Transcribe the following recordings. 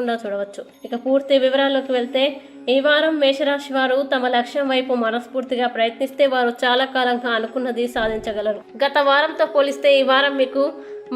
చూడవచ్చు. ఇక పూర్తి వివరాల్లోకి వెళ్తే ఈ వారం మేషరాశి వారు తమ లక్ష్యం వైపు మనస్ఫూర్తిగా ప్రయత్నిస్తే వారు చాలా కాలంగా అనుకున్నది సాధించగలరు. గత వారంతో పోలిస్తే ఈ వారం మీకు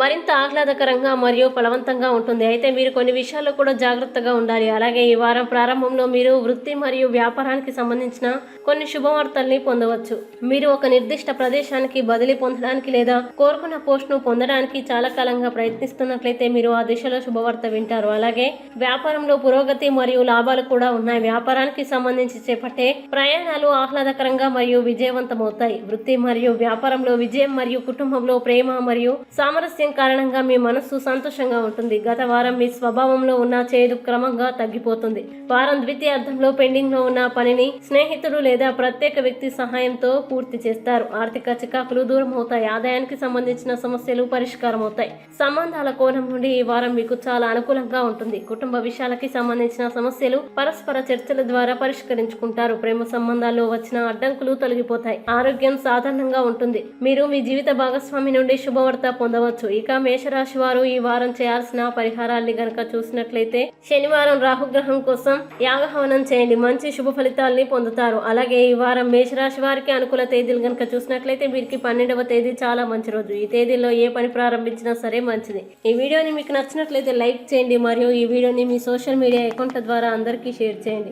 మరింత ఆహ్లాదకరంగా మరియు ఫలవంతంగా ఉంటుంది. అయితే మీరు కొన్ని విషయాల్లో కూడా జాగ్రత్తగా ఉండాలి. అలాగే ఈ వారం ప్రారంభంలో మీరు వృత్తి మరియు వ్యాపారానికి సంబంధించిన కొన్ని శుభవార్తల్ని పొందవచ్చు. మీరు ఒక నిర్దిష్ట ప్రదేశానికి బదిలీ పొందడానికి లేదా కోరుకున్న పోస్ట్ను పొందడానికి చాలా కాలంగా ప్రయత్నిస్తున్నట్లయితే మీరు ఆ దిశలో శుభవార్త వింటారు. అలాగే వ్యాపారంలో పురోగతి మరియు లాభాలు కూడా ఉన్నాయి. వ్యాపారానికి సంబంధించి చేపట్టే ప్రయాణాలు ఆహ్లాదకరంగా మరియు విజయవంతమవుతాయి. వృత్తి మరియు వ్యాపారంలో విజయం మరియు కుటుంబంలో ప్రేమ మరియు సామరస్యం కారణంగా మీ మనస్సు సంతోషంగా ఉంటుంది. గత వారం మీ స్వభావంలో ఉన్న చేదు క్రమంగా తగ్గిపోతుంది. వారం ద్వితీయార్థంలో పెండింగ్లో ఉన్న పనిని స్నేహితుడు లేదా ప్రత్యేక వ్యక్తి సహాయంతో పూర్తి చేస్తారు. ఆర్థిక చికాకులు దూరం అవుతాయి ఆదాయానికి సంబంధించిన సమస్యలు పరిష్కారం అవుతాయి సంబంధాల కోణం నుండి ఈ వారం మీకు చాలా అనుకూలంగా ఉంటుంది. కుటుంబ విషయాలకి సంబంధించిన సమస్యలు పరస్పర చర్చ చర్చల ద్వారా పరిష్కరించుకుంటారు. ప్రేమ సంబంధాల్లో వచ్చిన అడ్డంకులు తొలగిపోతాయి. ఆరోగ్యం సాధారణంగా ఉంటుంది. మీరు మీ జీవిత భాగస్వామి నుండి శుభవార్త పొందవచ్చు. ఇక మేషరాశి వారు ఈ వారం చేయాల్సిన పరిహారాన్ని గనక చూసినట్లయితే శనివారం రాహుగ్రహం కోసం యాగహవనం చేయండి. మంచి శుభ ఫలితాల్ని పొందుతారు. అలాగే ఈ వారం మేషరాశి వారికి అనుకూల తేదీలు గనక చూసినట్లయితే వీరికి పన్నెండవ తేదీ చాలా మంచి రోజు. ఈ తేదీలో ఏ పని ప్రారంభించినా సరే మంచిది. ఈ వీడియోని మీకు నచ్చినట్లయితే లైక్ చేయండి. మరియు ఈ వీడియోని మీ సోషల్ మీడియా అకౌంట్ల ద్వారా అందరికీ షేర్ చేయండి.